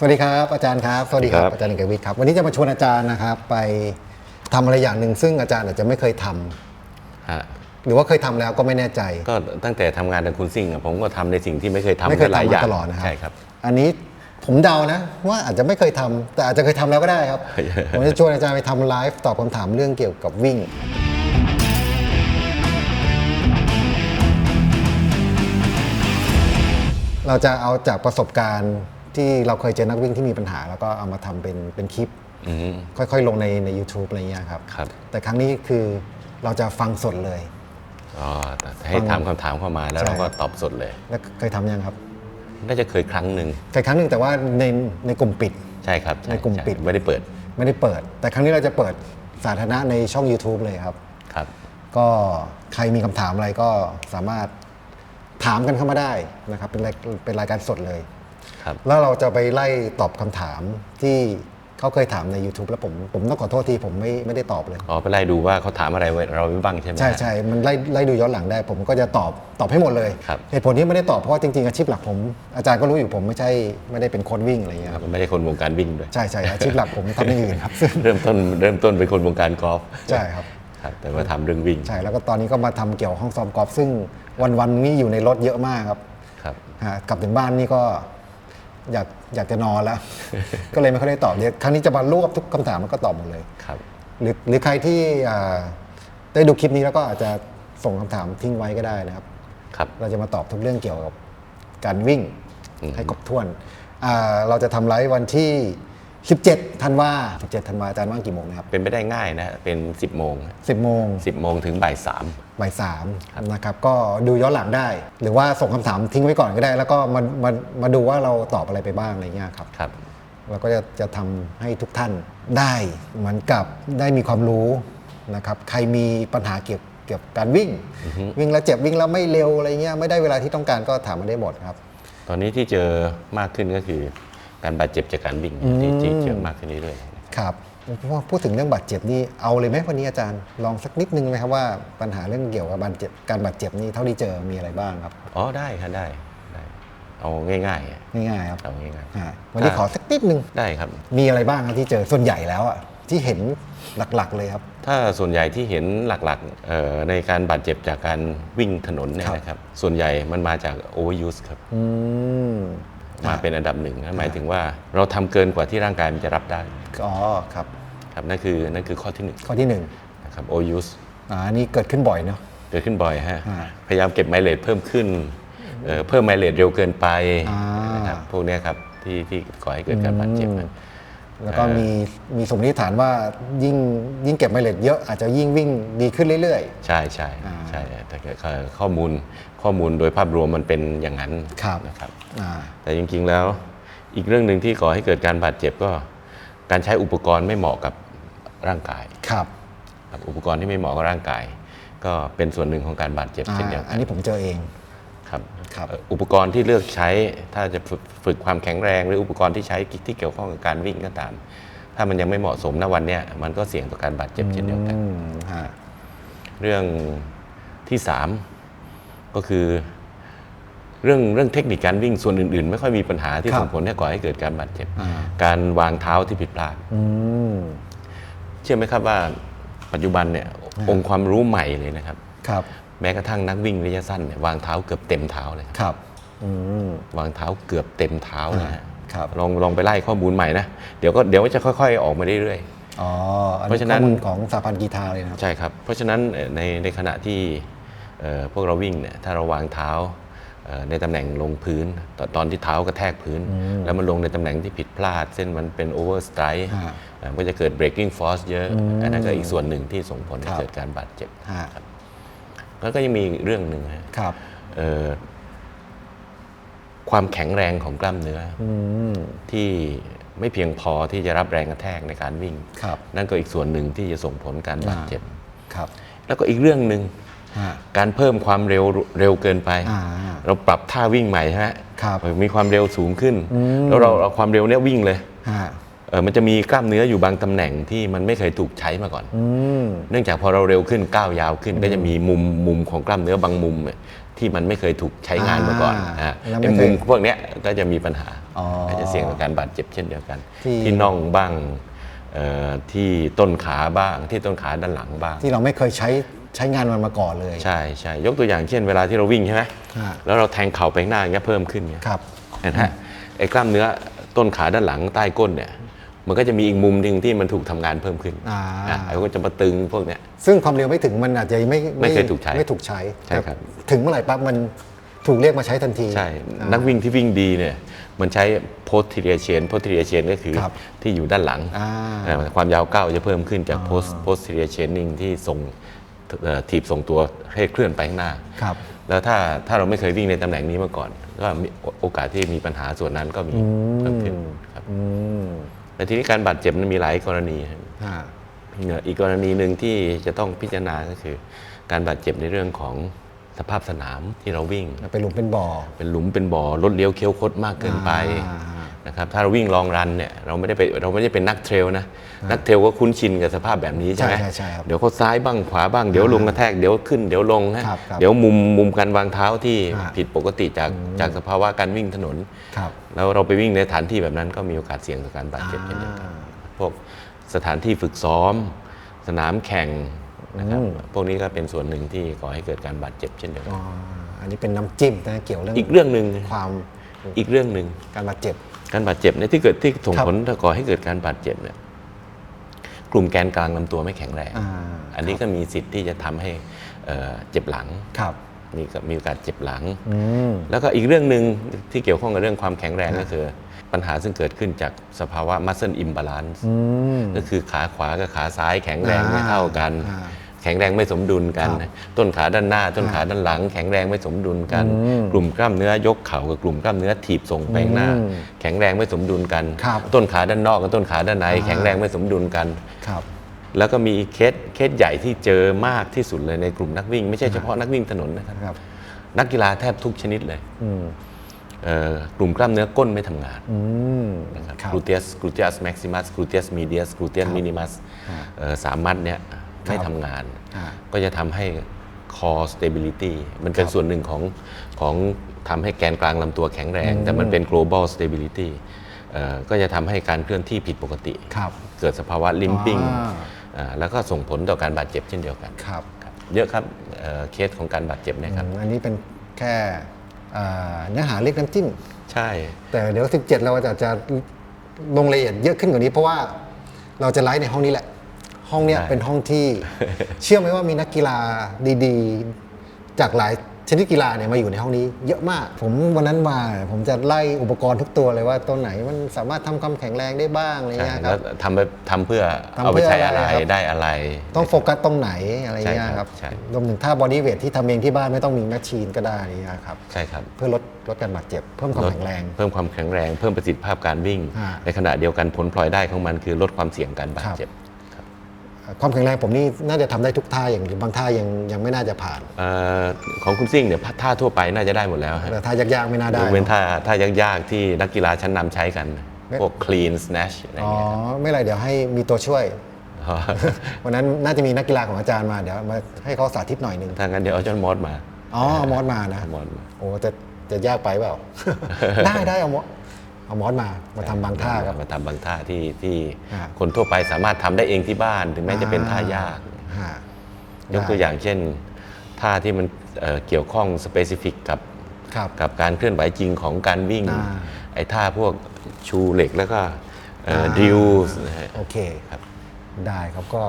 สวัสดีครับอาจารย์ครับสวัสดีครับครับอาจารย์เอกวิทย์ครับวันนี้จะมาชวนอาจารย์นะครับไปทำอะไรอย่างหนึ่งซึ่งอาจารย์อาจจะไม่เคยทำฮะหรือว่าเคยทำแล้วก็ไม่แน่ใจ ก็ตั้งแต่ทำงานกับคุณซิ่งอะผมก็ทำในสิ่งที่ไม่เคยทำไม่เคยหลายทำอมาย่างตลอดนะครับ ใช่ครับ อันนี้ผมเดานะ ว่าอาจจะไม่เคยทำแต่อาจจะเคยทำแล้วก็ได้ครับ ผมจะชวนอาจารย์ไปทำไลฟ์ตอบคำถามเรื่องเกี่ยวกับวิ่ง เราจะเอาจากประสบการณ์ ที่เราเคยเจอนักวิ่งที่มีปัญหา แล้วก็เอามาทำเป็นเป็นคลิป อืม ค่อยๆ ลงในใน u t u b e อะไรเงี้ยครับ ครับ แต่ครั้งนี้คือเราจะฟังสดเลย อ๋อแต่ให้ถามคำถามเข้ามาแล้วใช่ เราก็ตอบสดเลย แล้วเคยทำยังครับน่าจะเคยครั้งหนึ่งเคยครั้งหนึ่งแต่ว่าในในกลุ่มปิด ใช่ครับช่ในกลุ่มช่ปิด ไม่ได้เปิดไม่ได้เปิด แต่ครั้งนี้เราจะเปิดสาธารณะในช่อง YouTube เลยครับ ครับ ก็ใครมีคำถามอะไรก็สามารถถามกันเข้ามาได้นะครับ เป็นรายเป็นรายการสดเลย ครับ แล้วเราจะไปไล่ตอบคำถามที่เขาเคยถามใน YouTube แล้วผมผมต้องขอโทษที่ผมไม่ไม่ได้ตอบเลย อ๋อไปไล่ดูว่าเขาถามอะไรไว้เราไม่บ้างใช่ไหม ใช่ใช่มันไล่ไล่ดูย้อนหลังได้ ผมก็จะตอบตอบให้หมดเลยครับ เหตุผลที่ไม่ได้ตอบเพราะว่าจริงๆอาชีพหลักผม อาจารย์ก็รู้อยู่ผมไม่ใช่ไม่ได้เป็นโค้ชวิ่งอะไรอย่างเงี้ยคครัรับบไม่ได้คนวงการวิ่งด้วย ใช่ใช่อาชีพหลักผมทำอย่างอื่นครับซึ่งเริ่มต้นเริ่มต้นเป็นคนวงการกอล์ฟใช่ครับ ครับ แต่ว่าทำเรื่องวิ่งใช่แล้วก็ตอนนี้ก็มาทำเกี่ยวห้องซ้อมกอล์ฟซึ่งวันวันๆนี้อยู่ในรถเยอะมากครับครับ ฮะกลับถึงบ้านนี่ก็ อยากอยากจะนอนแล้ว ก็เลยไม่ค่อยได้ตอบเดี๋ยวครั้งนี้จะมารวบทุกคำถามมันก็ตอบหมดเลยครับ หรือหรือใครที่อ่าได้ดูคลิปนี้แล้วก็อาจจะส่งคำถามทิ้งไว้ก็ได้นะครับครับ เราจะมาตอบทุกเรื่องเกี่ยวกับการวิ่งอืมให้ครบถ้วนอ่าเราจะทำไลฟ์วันที่ 17ธันวา17ธันวาอาจารย์ว่างกี่โมงนะครับเป็นไปได้ง่ายนะเป็น 10 โมง 10 โมง 10 โมงถึงบ่ายสาม บ่ายสามนะครับก็ดูย้อนหลังได้ หรือว่าส่งคำถามทิ้งไว้ก่อนก็ได้ แล้วก็มามามาดูว่าเราตอบอะไรไปบ้างอะไรเงี้ยครับ ครับ เราก็จะจะทำให้ทุกท่านได้เหมือนกับได้มีความรู้นะครับใครมีปัญหาเกี่ยวเกี่ยวกับการวิ่ง วิ่งแล้วเจ็บวิ่งแล้วไม่เร็วอะไรเงี้ยไม่ได้เวลาที่ต้องการก็ถามมาได้หมดครับ ตอนนี้ที่เจอมากขึ้นก็คือ การบาดเจ็บจากการวิ่งที่ที่เจอมากขึ้นเรื่อยๆครับพอพูดถึงเรื่องบาดเจ็บนี่เอาเลยไหมวันนี้อาจารย์ลองสักนิดนึงไหมครับว่าปัญหาเรื่องเกี่ยวกับบาดเจ็บการบาดเจ็บนี่เท่าที่เจอมีอะไรบ้างครับอ๋อได้ครับได้ได้เอาง่ายๆอะง่ายๆครับเอาง่ายอ่าวันนี้ขอสักนิดนึงๆได้ครับ มีอะไรบ้างครับที่เจอส่วนใหญ่แล้วอะที่เห็นหลักๆ เลยครับ ถ้าส่วนใหญ่ที่เห็นหลักๆเอ่อในการบาดเจ็บจากการวิ่งถนนเนี่ยครับนะครับ ส่วนใหญ่มันมาจาก overuse ครับอื มมาเป็นอันดับหนึ่งนะหมายถึงว่าเราทำเกินกว่าที่ร่างกายมันจะรับได้อ๋อครับครับนั่นคือนั่นคือข้อที่หนึ่งข้อที่หนึ่งนะครับ overuse อ่าอันนี่เกิดขึ้นบ่อยเนาะเกิดขึ้นบ่อยฮะอ่าพยายามเก็บไมเลทเพิ่มขึ้นเอ่อเพิ่มไมเลทเร็วเกินไปอ่านนะครับพวกเนี้ยครับที่ที่ก่อให้เกิดการบาดเจ็บนะ แล้วก็มีมีสมมติฐานว่ายิ่งยิ่งเก็บไมเลสเยอะอาจจะยิ่งวิ่งดีขึ้นเรื่อยใช่ใช่อ่าใช่แต่เกิดข้อมูลข้อมูลโดยภาพรวมมันเป็นอย่างนั้นครับนะครับๆอ่าแต่จริงๆแล้วอีกเรื่องหนึ่งที่ก่อให้เกิดการบาดเจ็บก็การใช้อุปกรณ์ไม่เหมาะกับร่างกายครับครับอุปกรณ์ที่ไม่เหมาะกับร่างกาย ก็เป็นส่วนหนึ่งของการบาดเจ็บอ่าเช่นเดียวอักันนนี้ผมเจอเอง ครับครับเอ่ออุปกรณ์ที่เลือกใช้ถ้าจะฝึกฝึกความแข็งแรง หรืออุปกรณ์ที่ใช้ที่เกี่ยวข้องกับการวิ่งก็ตาม ถ้ามันยังไม่เหมาะสมณวันเนี้ยมันก็เสี่ยงต่อการบาดเจ็บเช่นเดียวกันอืมฮะเรื่องที่สามก็คือ เรื่องเรื่องเทคนิคการวิ่งส่วนอื่น ๆ ไม่ค่อยมีปัญหาที่ส่งผลให้ก่อให้เกิดการบาดเจ็บอ่าการวางเท้าที่ผิดพลาดอืมเชื่อไหมครับว่าปัจจุบันเนี่ยองค์ความรู้ใหม่เลยนะครับ ครับ แม้กระทั่งนักวิ่งระยะสั้นเนี่ยวางเท้าเกือบเต็มเท้าเลยครับครับอืมวางเท้าเกือบเต็มเท้านะฮะครับลองลองไปไล่ข้อมูลใหม่นะเดี๋ยวก็เดี๋ยวจะค่อย ๆ ออกมาเรื่อย อ๋ออันเพราะนี้ฉะนั้ข้อน มูลของสาพันธ์กีฬาเลยนะครับ ๆใช่ครับ เพราะฉะนั้นเอ่อในในขณะที่เอ่อพวกเราวิ่งเนี่ยถ้าเราวางเท้าเอ่อในตำแหน่งลงพื้นตอนตอนที่เท้ากระแทกพื้น แล้วมันลงในตำแหน่งที่ผิดพลาด เส้นมันเป็นโอเวอร์สไตร์ฮะก็จะเกิด breaking force เยอะ อันนั้นก็อีกส่วนหนึ่งที่ส่งผลให้ครับ เกิดการบาดเจ็บ ฮะ แล้วก็ยังมีอีกเรื่องหนึ่งฮะครับเอ่อความแข็งแรงของกล้ามเนื้อออืมที่ไม่เพียงพอที่จะรับแรงกระแทกในการวิ่งครับนั่นก็อีกส่วนหนึ่งที่จะส่งผลการบาดเจ็บครับแล้วก็อีกเรื่องหนึ่งฮะการเพิ่มความเร็วเร็วเกินไปอ่าเราปรับท่าวิ่งใหม่ใช่ไหมครับมีความเร็วสูงขึ้น แล้วเราเอาความเร็วเนี้ยวิ่งเลยฮะ เออมันจะมีกล้ามเนื้ออยู่บางตำแหน่งที่มันไม่เคยถูกใช้มาก่อน อืม เนื่องจากพอเราเร็วขึ้นก้าวยาวขึ้นก็จะมีมุมมุมของกล้ามเนื้อบางมุมเนี่ยที่มันไม่เคยถูกใช้งานมาก่อนอ่าอ่าแล้วไม่ไอ้เคมุยมพวกเนี้ยก็จะมีปัญหาอ๋ออาจจะเสี่ยงต่อการบาดเจ็บเช่นเดียวกัน ที่ ที่น่องบ้างเอ่อที่ต้นขาบ้างที่ต้นขาด้านหลังบ้าง ที่เราไม่เคยใช้ใช้งานมันมาก่อนเลย ใช่ใช่ยกตัวอย่างเช่นเวลาที่เราวิ่งใช่ไหมอ่าแล้วเราแทงเข่าไปข้างหน้าอย่างเงี้ยเพิ่มขึ้นเนี่ยครับ เห็นไหมไอ้กล้ามเนื้อต้นขาด้านหลังใต้ก้นเนี่ย มันก็จะมีอีกมุมหนึ่งที่มันถูกทำงานเพิ่มขึ้นอ่าอะมันก็จะมาตึงพวกเนี้ย ซึ่งความเร็วไม่ถึงมันอาจจะไม่ไม่เคยถูกใช้ไม่ถูกใช้ใช่ครับ แต่ถึงเมื่อไหร่ปั๊บมันถูกเรียกมาใช้ทันที ใช่ นักวิ่งที่วิ่งดีเนี่ย มันใช้ posterior chain posterior chain ก็คือครับที่อยู่ด้านหลังอ่าเอ่อความยาวก้าวจะเพิ่มขึ้นจาก post posterior chaining ที่ส่งเอ่อถีบส่งตัวให้เคลื่อนไปข้างหน้าครับ แล้วถ้าถ้าเราไม่เคยวิ่งในตำแหน่งนี้มาก่อน ก็มีโอกาสที่มีปัญหาส่วนนั้นก็มีเพิ่มขึ้นครับ อืม แต่ทีนี้การบาดเจ็บมันมีหลายกรณีครับอ่าเนี่ยอีกกรณีหนึ่งที่จะต้องพิจารณาก็คือ การบาดเจ็บในเรื่องของสภาพสนามที่เราวิ่ง เป็นหลุมเป็นบ่อ เป็นหลุมเป็นบ่อรถเลี้ยวเคี้ยวคดมากเกินไปอ่า นะครับถ้าเราวิ่งลองรันเนี่ยเราไม่ได้ไปเราไม่ได้เป็นนักเทรลนะนักเทรลก็คุ้นชินกับสภาพแบบนี้ใช่ไหมใช่ใช่ครับเดี๋ยวเขาซ้ายบ้างขวาบ้างเดี๋ยวลงกระแทกเดี๋ยวขึ้นเดี๋ยวลงฮะครับครับเดี๋ยวมุมมุมการวางเท้าที่อ่า ผิดปกติจากจากสภาวะการวิ่งถนน ครับแล้วเราไปวิ่งในสถานที่แบบนั้นก็มีโอกาสเสี่ยงต่อการบาดเจ็บเช่นเดียวกันพวกสถานที่ฝึกซ้อม สนามแข่งนะครับพวกนี้ก็เป็นส่วนหนึ่งที่ก่อให้เกิดการบาดเจ็บเช่นเดียวกัอ๋นออันนี้เป็นน้ำจิ้มนะเกี่ยวเรื่องอีกเรื่องหนึ่งความอีกเรื่องหนึ่งการบาดเจ็บ การบาดเจ็บเนี่ยที่เกิดที่ส่งครับผลก่อให้เกิดการบาดเจ็บเนี่ยกลุ่มแกนกลางลำตัวไม่แข็งแรงอ่าอันนี้ก็มีสิทธิ์ที่จะทำให้เอ่อเจ็บหลังครับนี่ก็มีโอกาสเจ็บหลังอืมแล้วก็อีกเรื่องหนึ่งที่เกี่ยวข้องกับเรื่องความแข็งแรงก็คือ ปัญหาซึ่งเกิดขึ้นจากสภาวะ muscle imbalance อืมก็คือขาขวากับขาซ้ายแข็งแรงอ่าไม่เท่ากันอ่าแข็งแรงไม่สมดุลกันครับต้นขาด้านหน้า ต้นขาด้านหลัง แข็งแรงไม่สมดุลกันอืมกลุ่มกล้ามเนื้อยกเข่ากับกลุ่มกล้ามเนื้อถีบส่งไปข้างหน้าอืมแข็งแรงไม่สมดุลกันครับต้นขาด้านนอกกับต้นขาด้านในอ่าแข็งแรงไม่สมดุลกันครับแล้วก็มีเคสเคสใหญ่ที่เจอมากที่สุดเลยในกลุ่มนักวิ่ง ไม่ใช่เฉพาะนักวิ่งถนนนะครับครับนักกีฬาแทบทุกชนิดเลยอืมเอ่อกลุ่มกล้ามเนื้อก้นไม่ทำงานอืมนะครับครับกลูเตียสกลูเตียสแม็กซิมัสกลูเตียสมีเดียสกลูเตียสครับมินิมัสอ่าสามมัดเนี่ย ไม่ทำงานอ่าก็จะทำให้ core stability มันเป็นครับส่วนหนึ่งของของทำให้แกนกลางลำตัวแข็งแรง แต่มันเป็น global stability เอ่อก็จะทำให้การเคลื่อนที่ผิดปกติครับเกิดสภาวะ limping อ่าอ่าแล้วก็ส่งผลต่อการบาดเจ็บเช่นเดียวกันครับครับเยอะครับเอ่อเคสของการบาดเจ็บเนะครับอืมอันนี้เป็นแค่อ่าเนื้อหาเรียกน้ำจิ้ม ใช่ แต่เดี๋ยว 17 เราจะจะลงรายละเอียดเยอะขึ้นกว่านี้เพราะว่าเราจะไลฟ์ในห้องนี้แหละ ห้องเนี้ยใช่เป็นห้องที่ เชื่อไหมว่ามีนักกีฬาดีๆ จากหลายชนิดกีฬาเนี่ยมาอยู่ในห้องนี้เยอะมาก ผมวันนั้นมาผมจะไล่อุปกรณ์ทุกตัวเลยว่าตัวไหนมันสามารถทำความแข็งแรงได้บ้างอะไรใช่เงี้ยคแล้รัวบทำไปทำเพื่อทำเอาไปเพื่อใช้อะอะไรไรครับได้อะไร ต้องโฟกัสตรงไหนอะไรเงี้ยใช่คครัรับบใช่รวมถึงท่าบอดี้เวทที่ทำเองที่บ้านไม่ต้องมีแมชชีนก็ได้นี่ครับใช่ครับเพื่อลดลดการบาดเจ็บเพิ่มความแข็งแรง เพิ่มความแข็งแรง เพิ่มประสิทธิภาพการวิ่งอ่าในขณะเดียวกันผลพลอยได้ของมันคือลดความเสี่ยงการบาดเจ็บ ความแข็งแรงผมนี่น่าจะทำได้ทุกท่าอย่างบางท่ายังยังไม่น่าจะผ่านเอ่อของคุณซิ่งเนี่ยท่าทั่วไปน่าจะได้หมดแล้วฮะแต่ท่ายากๆไม่น่าได้ยกเว้นท่าท่ายากๆที่นักกีฬาชั้นนำใช้กันไม่พวก clean snatch อะไรอ๋อเงี้ยครับไม่ไรเดี๋ยวให้มีตัวช่วยอ๋อวันนั้นน่าจะมีนักกีฬาของอาจารย์มาเดี๋ยวมาให้เขาสาธิตหน่อยหนึ่งถ้างั้นเดี๋ยวเอาจอนมอสมาอ๋อมอสมานะมอสมาโอ้จะจะยากไปเปล่าได้ได้เอามอส เอามอสมามาทำบางท่าครับ มาทำบางท่าที่ที่อ่าคนทั่วไปสามารถทำได้เองที่บ้านถึงแม้จะเป็นท่ายาก ฮะยกตัวอย่างเช่นท่าที่มันเอ่อเกี่ยวข้องสเปซิฟิกกับครับ กับการเคลื่อนไหวจริงของการวิ่ง อ่าไอ้ท่าพวกชูเหล็กแล้วก็อ่า ดิว โอเคครับ ได้ครับก็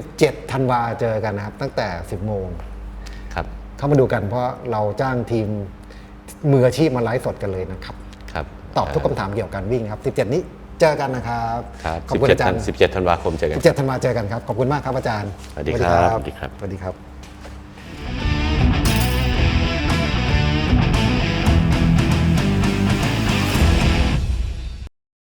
17ธันวาเจอกันนะครับ ตั้งแต่ 10 โมง ครับเข้ามาดูกันเพราะเราจ้างทีมมืออาชีพมาไลฟ์สดกันเลยนะครับ ครับ ตอบทุกคำถามเกี่ยวกับการวิ่งครับ17 นี้เจอกันนะครับครับขอบคุณอาจารย์17 17ธันวาคมเจอกัน17ธันวาเจอกันครับขอบคุณมากครับอาจารย์สวัสดีครับสวัสดีครับสวัสดีครับสวัสดีครับ